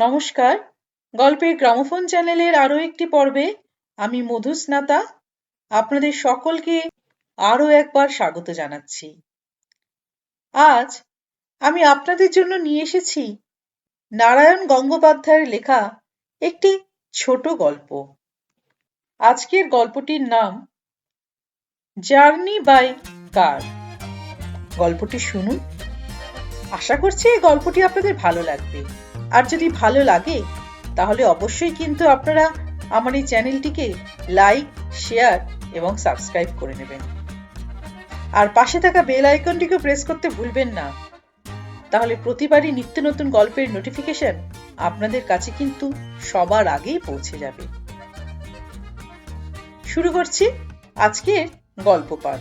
নমস্কার। গল্পের গ্রামোফোন চ্যানেলের আরও একটি পর্বে আমি মধুস্নাতা আপনাদের সকলকে আরও একবার স্বাগত জানাচ্ছি। আজ আমি আপনাদের জন্য নিয়ে এসেছি নারায়ণ গঙ্গোপাধ্যায়ের লেখা একটি ছোট গল্প। আজকের গল্পটির নাম জার্নি বাই কার। গল্পটি শুনুন। আশা করছি এই গল্পটি আপনাদের ভালো লাগবে। আর যদি ভালো লাগে, তাহলে অবশ্যই কিন্তু আপনারা আমার এই চ্যানেলটিকে লাইক, শেয়ার এবং সাবস্ক্রাইব করে নেবেন। আর পাশে থাকা বেল আইকনটিকে প্রেস করতে ভুলবেন না। তাহলে প্রতিবারই নিত্য নতুন গল্পের নোটিফিকেশন আপনাদের কাছে কিন্তু সবার আগেই পৌঁছে যাবে। শুরু করছি আজকের গল্প পাঠ।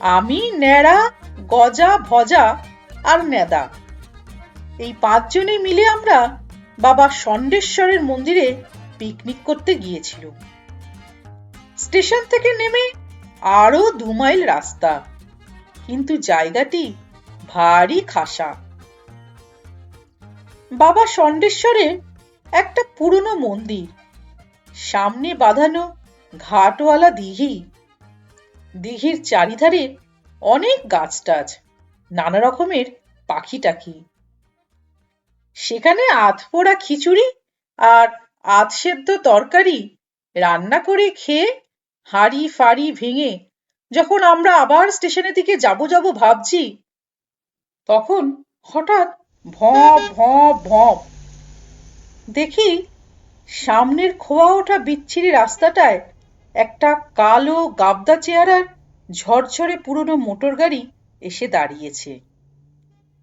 আমি ন্যাড়া, গজা, ভজা আর নেদা। এই পাঁচজনে মিলে আমরা বাবা ষণ্ডেশ্বরের মন্দিরে পিকনিক করতে গিয়েছিল স্টেশন থেকে নেমে আরও দু মাইল রাস্তা, কিন্তু জায়গাটি ভারী খাসা। বাবা ষণ্ডেশ্বরে একটা পুরনো মন্দির, সামনে বাঁধানো ঘাটওয়ালা দিঘি। দিঘির চারিধারে অনেক গাছ টাছ নানা রকমের পাখি টাকি সেখানে আধ পোড়া খিচুড়ি আর আধ সেদ্ধ তরকারি রান্না করে খেয়ে হাড়ি ফাড়ি ভেঙে যখন আমরা আবার স্টেশনের দিকে যাব যাব ভাবছি, তখন হঠাৎ ভ ভ ভ দেখি সামনের খোয়া ওঠা বিচ্ছিরি রাস্তাটায় একটা কালো গাবদা চেহারার ঝরঝরে পুরনো মোটর গাড়ি এসে দাঁড়িয়েছে।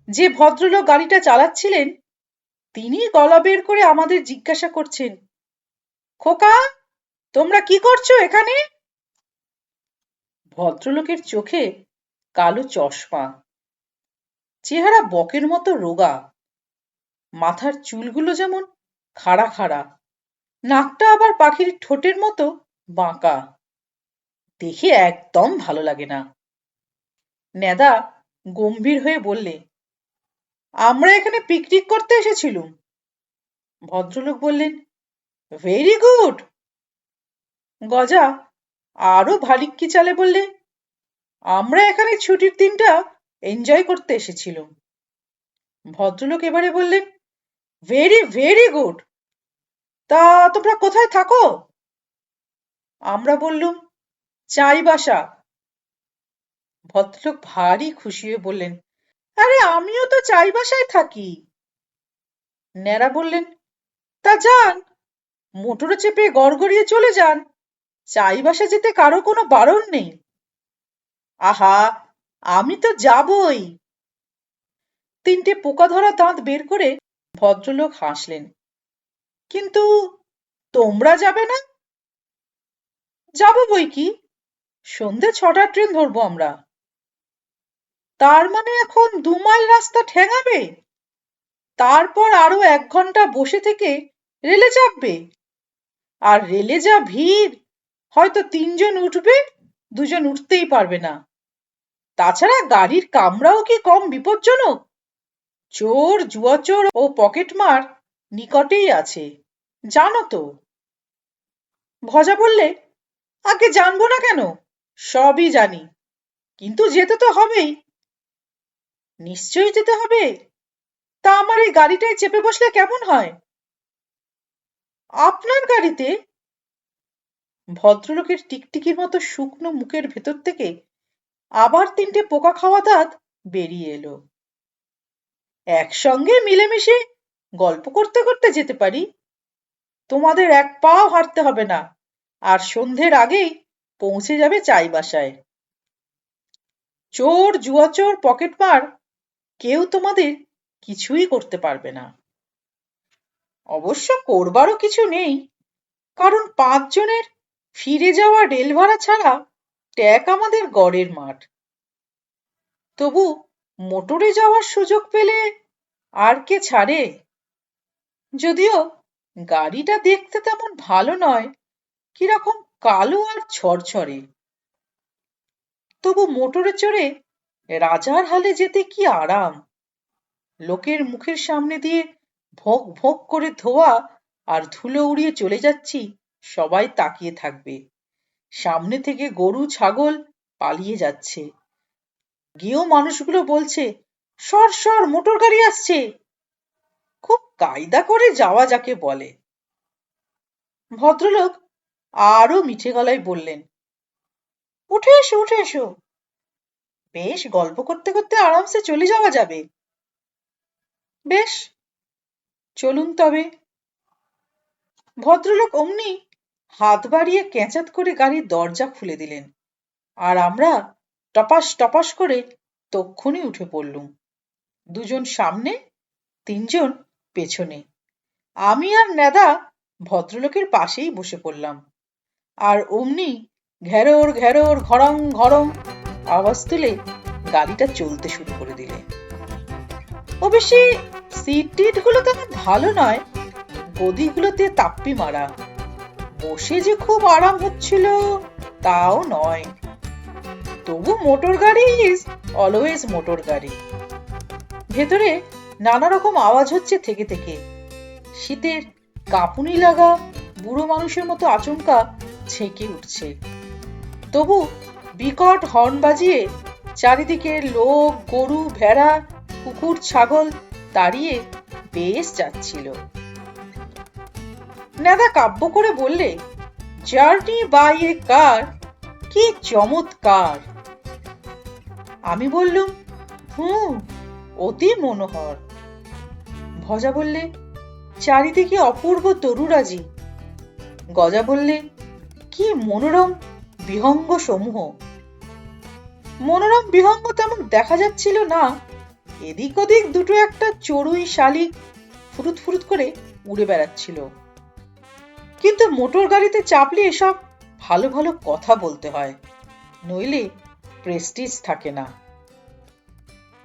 যে ভদ্রলোক গাড়িটা চালাচ্ছিলেন, তিনি গলা বের করে আমাদের জিজ্ঞাসা করছেন, খোকা, তোমরা কি করছ এখানে? ভদ্রলোকের চোখে কালো চশমা, চেহারা বকের মতো রোগা, মাথার চুলগুলো যেমন খাড়া খাড়া, নাকটা আবার পাখির ঠোঁটের মতো বাঁকা, দেখে একদম ভালো লাগে না। নেদা গম্ভীর হয়ে বললে, আমরা এখানে পিকনিক করতে এসেছিলুম। ভদ্রলোক বললেন ভেরি গুড গজা আরও ভারিক্কি চালে বললে, আমরা এখানে ছুটির দিনটা এনজয় করতে এসেছিলাম। ভদ্রলোক এবারে বললেন ভেরি ভেরি গুড তা তোমরা কোথায় থাকো? আমরা বললুম চাই বাসা ভদ্রলোক ভারী খুশি হয়ে বললেন, আরে আমিও তো চাই বাসায় থাকি। ন্যাড়া বললেন, তা যান মোটরে চেপে গড়গড়িয়ে চলে যান, চাই বাসা যেতে কারও কোনো বারণ নেই। আহা, আমি তো যাবই। তিনটে পোকা ধরা দাঁত বের করে ভদ্রলোক হাসলেন, কিন্তু তোমরা যাবে না? যাব বই কি? সন্ধে ছটার ট্রেন ধরবো আমরা। তার মানে এখন দু মাইল রাস্তা ঠেঙাবে? তারপর আরও এক ঘণ্টা বসে থেকে রেলে চাপবে আর রেলে যা ভিড়, হয়তো তিনজন উঠবে, দুজন উঠতেই পারবে না। তাছাড়া গাড়ির কামরাও কি কম বিপজ্জনক? চোর, জুয়াচোর ও পকেটমার নিকটেই আছে, জানো তো। ভজা বললে, আগে জানব না কেন? সবই জানি। কিন্তু যেতে তো হবেই। নিশ্চয়ই যেতে হবে। তা আমার এই গাড়িটায় চেপে বসলে কেমন হয়? আপনার গাড়িতে? ভদ্রলোকের টিকটিকির মতো শুকনো মুখের ভেতর থেকে আবার তিনটে পোকা খাওয়া দাঁত বেরিয়ে এলো। একসঙ্গে মিলেমিশে গল্প করতে করতে যেতে পারি। তোমাদের এক পাও হাঁটতে হবে না, আর সন্ধ্যের আগেই পৌঁছে যাবে চাই বাসায়। চোর জুয়াচোর পকেটমার কেউ তোমাদের কিছুই করতে পারবে না। অবশ্য করবারও কিছু নেই, কারণ পাঁচজনের ফিরে যাওয়া রেল ভাড়া ছাড়া ট্যাক আমাদের গড়ের মাঠ। তবু মোটরে যাওয়ার সুযোগ পেলে আর কে ছাড়ে? যদিও গাড়িটা দেখতে তেমন ভালো নয়, কীরকম কালো আর ছড়ছড়ে তবু মোটরে চড়ে রাজার হালে যেতে কি আরাম? লোকের মুখের সামনে দিয়ে ভোগ ভোগ করে ধোয়া আর ধুলো উড়িয়ে চলে যাচ্ছি, সবাই তাকিয়ে থাকবে। সামনে থেকে গরু, ছাগল পালিয়ে যাচ্ছে। গিয়েও মানুষগুলো বলছে, সর সর, মোটর গাড়ি আসছে। খুব কায়দা করে যাওয়া যাকে বলে। ভদ্রলোক আরও মিঠে গলায় বললেন, উঠে এসো উঠে এসো। বেশ, গল্প করতে করতে আরামসে চলে যাওয়া যাবে। বেশ, চলুন তবে। ভদ্রলোক অমনি হাত বাড়িয়ে ক্যাঁচাত করে গাড়ির দরজা খুলে দিলেন আর আমরা টপাস টপাস করে তক্ষুনি উঠে পড়লুম। দুজন সামনে, তিনজন পেছনে। আমি আর নেদা ভদ্রলোকের পাশেই বসে পড়লাম। আর অমনি ঘেরোর ঘেরোর ঘরং ঘরং আওয়াজ তুলে গাড়িটা চলতে শুরু করে দিলে। অবশ্যই সিট টিটগুলো তেমন ভালো নয়, গদিগুলোতে তাপ্পি মারা। বসে যে খুব আরাম হচ্ছিল তাও নয়। তবু মোটর গাড়ি ইজ অলওয়েজ মোটর গাড়ি। ভেতরে নানা রকম আওয়াজ হচ্ছে থেকে থেকে। শীতের কাঁপুনি লাগা, বুড়ো মানুষের মতো আচমকা ছেঁকে উঠছে। তবু বিকট হর্ন বাজিয়ে চারিদিকে লোক, গরু, ভেড়া, কুকুর, ছাগল দাঁড়িয়ে বেশ যাচ্ছিল। নেদা কাব্য করে বললে, জার্নি বাই এ কার, কি চমৎকার। আমি বললুম হুম অতি মনোহর। ভজা বললে, চারিদিকে অপূর্ব তরুরাজি। গজা বললে, কি মনোরম বিহঙ্গ সমূহ মনোরম বিহঙ্গ তেমন দেখা যাচ্ছিল না। এদিক ওদিক দুটো একটা চড়ুই শালিক ফুরুত ফুরুত করে উড়ে বেড়াচ্ছিল। কিন্তু মোটর গাড়িতে চাপলে এসব ভালো ভালো কথা বলতে হয়, নইলে প্রেস্টিজ থাকে না।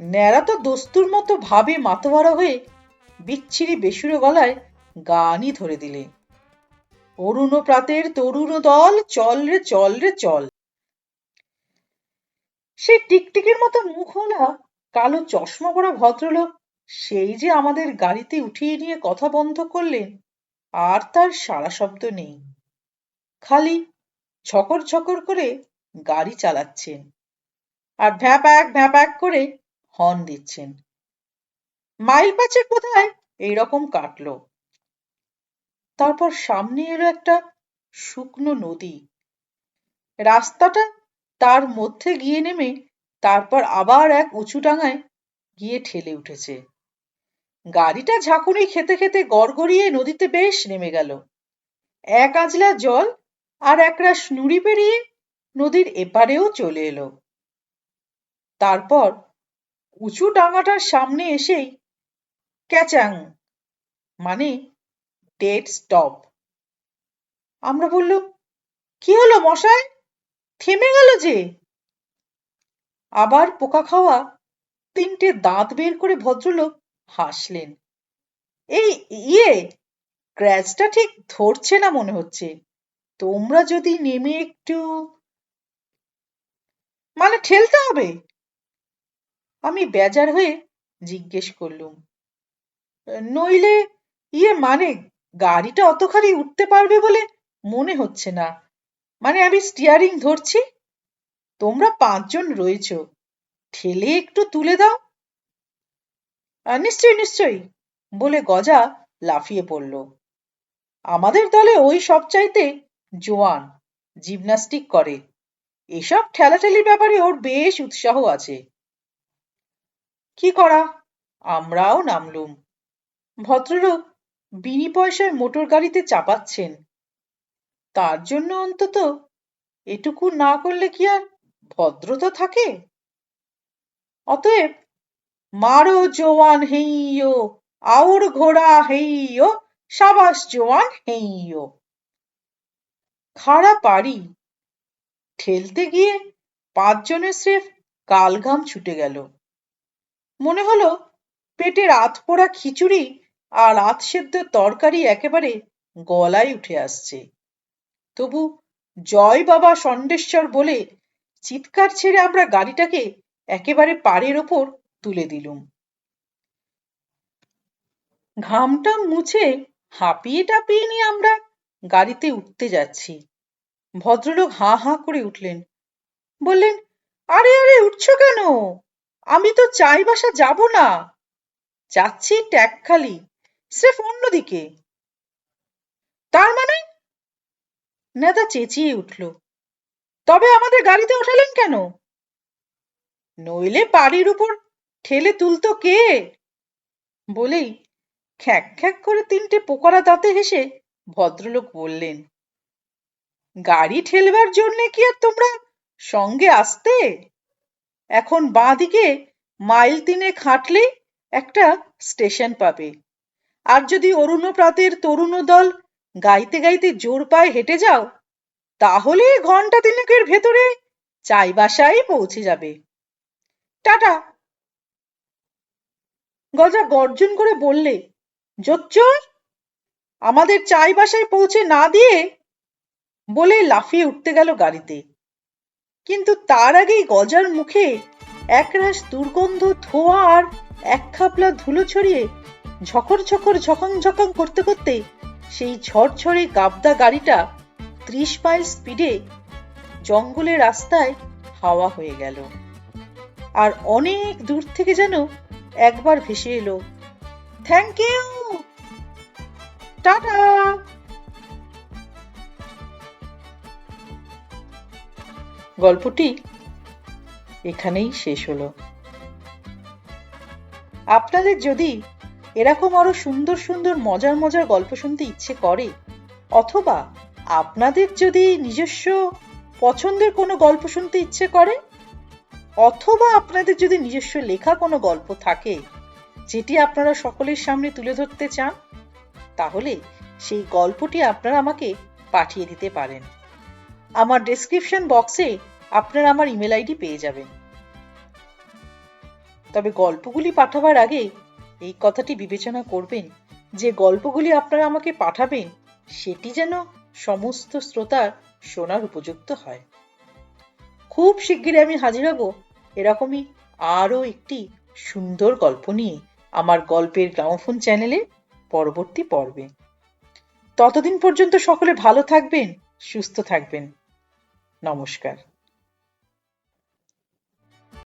ন্যাড়া তো দস্তুর মতো ভাবে মাতোয়ারা হয়ে বিচ্ছিরি বেসুরো গলায় গানই ধরে দিলে। অরুণ প্রাতের তরুণ দল, চল রে চল রে, চল। সে টিকটিকের মতো মুখওয়ালা, কালো চশমা পরা ভদ্রলোক, সেই যে আমাদের গাড়িতে উঠিয়ে নিয়ে কথা বন্ধ করলেন, আর তার সারা শব্দ নেই। খালি ছকর ছকর করে গাড়ি চালাচ্ছেন, আর ভ্যাপাক ভ্যাপাক করে হর্ন দিচ্ছেন। মাইল পাঁচেক কোথায় এইরকম কাটলো। তারপর সামনে এলো একটা শুকনো নদী। রাস্তাটা তার মধ্যে গিয়ে নেমে তারপর আবার এক উঁচু ডাঙায় গিয়ে ঠেলে উঠেছে। গাড়িটা ঝাঁকুনি খেতে খেতে গড়গড়িয়ে নদীতে বেশ নেমে গেল। এক আজলা জল আর একরাশ নুড়ি পেরিয়ে নদীর এপারেও চলে এলো। তারপর উঁচু ডাঙাটার সামনে এসেই ক্যাচাং মানে ডেড স্টপ আমরা বললুম, কি হলো মশাই? থেমে গেল যে? আবার পোকা খাওয়া তিনটে দাঁত বের করে ভদ্রলোক হাসলেন। এই ইয়ে ক্র্যাচটা ঠিক ধরছে না মনে হচ্ছে। তোমরা যদি নেমে একটু মানে ঠেলতে হবে? আমি বেজার হয়ে জিজ্ঞেস করলুম, নইলে ইয়ে মানে গাড়িটা অতখানি উঠতে পারবে বলে মনে হচ্ছে না। মানে আমি স্টিয়ারিং ধরছি? তোমরা পাঁচজন রয়েছ। ঠেলে একটু তুলে দাও। নিশ্চয়ই নিশ্চয়ই, বলে গজা লাফিয়ে পড়ল। আমাদের দলে ওই সব চাইতে জোয়ান জিমনাস্টিক করে। এসব ঠেলাঠেলির ব্যাপারে ওর বেশ উৎসাহ আছে। কি করা? আমরাও নামলুম। ভদ্রলোক বিনি পয়সায় মোটর গাড়িতে চাপাচ্ছেন। তার জন্য অন্তত এটুকু না করলে কি আর ভদ্রতা থাকে? অতএব মারো জোয়ান হেইয়ো, আউর ঘোড়া হেইয়ো, সাবাস জোয়ান হেইয়ো। খাড়া পারি ঠেলতে গিয়ে পাঁচজনের স্রেফ কালঘাম ছুটে গেল। মনে হলো পেটের আধপোড়া খিচুড়ি আর আধ সেদ্ধ তরকারি একেবারে গলায় উঠে আসছে। তবু জয় বাবা ষণ্ডেশ্বর বলে চিৎকার ছেড়ে আমরা গাড়িটাকে একেবারে পাড়ের ওপর তুলে দিলুম। ঘামটা মুছে হাঁপিয়ে টাপিয়ে নিয়ে আমরা গাড়িতে উঠতে যাচ্ছি। ভদ্রলোক হাঁ হাঁ করে উঠলেন। বললেন, আরে আরে, উঠছো কেন? আমি তো চাই বাসা যাব না। যাচ্ছি ট্যাকখালি স্রেফ অন্যদিকে। তার মানে নেতা চেঁচিয়ে উঠল, তবে আমাদের গাড়িতে ওঠালেন কেন? নইলে বাড়ির উপর ঠেলে তুলতো কে? বলেই খ্যাক খ্যাক করে তিনটে পোকারা দাঁতে হেসে ভদ্রলোক বললেন, গাড়ি ঠেলবার জন্যে কি আর তোমরা সঙ্গে আসতে? এখন বাঁ দিকে মাইল তিনে খাটলেই একটা স্টেশন পাবে। আর যদি অরুণপ্রাতের তরুণ দল গাইতে গাইতে জোর পায়ে হেঁটে যাও, তাহলে ঘণ্টা তিনেকের ভেতরে চাই বাসায় পৌঁছে যাবে। টাটা। গজা গর্জন করে বললে, জোচ্চর, আমাদের চাই বাসায় পৌঁছে না দিয়ে, বলে লাফিয়ে উঠতে গেল গাড়িতে। কিন্তু তার আগেই গজার মুখে একরাশ দুর্গন্ধ ধোঁয়া আর এক খাপলা ধুলো ছড়িয়ে ঝকর ঝকর ঝকং ঝকং করতে করতে সেই ঝড়ঝড়ে গাবদা গাড়িটা ত্রিশ মাইল স্পিডে জঙ্গলের রাস্তায় হাওয়া হয়ে গেল। আর অনেক দূর থেকে যেন একবার ভেসে এলো থ্যাংক ইউ টাটা! গল্পটি এখানেই শেষ হলো। আপনাদের যদি এরকম আরও সুন্দর সুন্দর মজার মজার গল্প শুনতে ইচ্ছে করে। অথবা আপনাদের যদি নিজস্ব পছন্দের কোনো গল্প শুনতে ইচ্ছে করে, অথবা আপনাদের যদি নিজস্ব লেখা কোনো গল্প থাকে, যেটি আপনারা সকলের সামনে তুলে ধরতে চান, তাহলে সেই গল্পটি আপনারা আমাকে পাঠিয়ে দিতে পারেন। আমার ডেসক্রিপশন বক্সে আপনারা আমার ইমেল আইডি পেয়ে যাবেন। তবে গল্পগুলি পাঠাবার আগে এই কথাটি বিবেচনা করবেন যে গল্পগুলি আপনারা আমাকে পাঠাবেন, সেটি যেন সমস্ত শ্রোতার শোনার উপযুক্ত হয়। খুব শিগগিরই আমি হাজির হব। এরকমই আরও একটি সুন্দর গল্প নিয়ে আমার গল্পের গ্রামোফোন চ্যানেলে পরবর্তী পর্বে। ততদিন পর্যন্ত সকলে ভালো থাকবেন, সুস্থ থাকবেন। নমস্কার।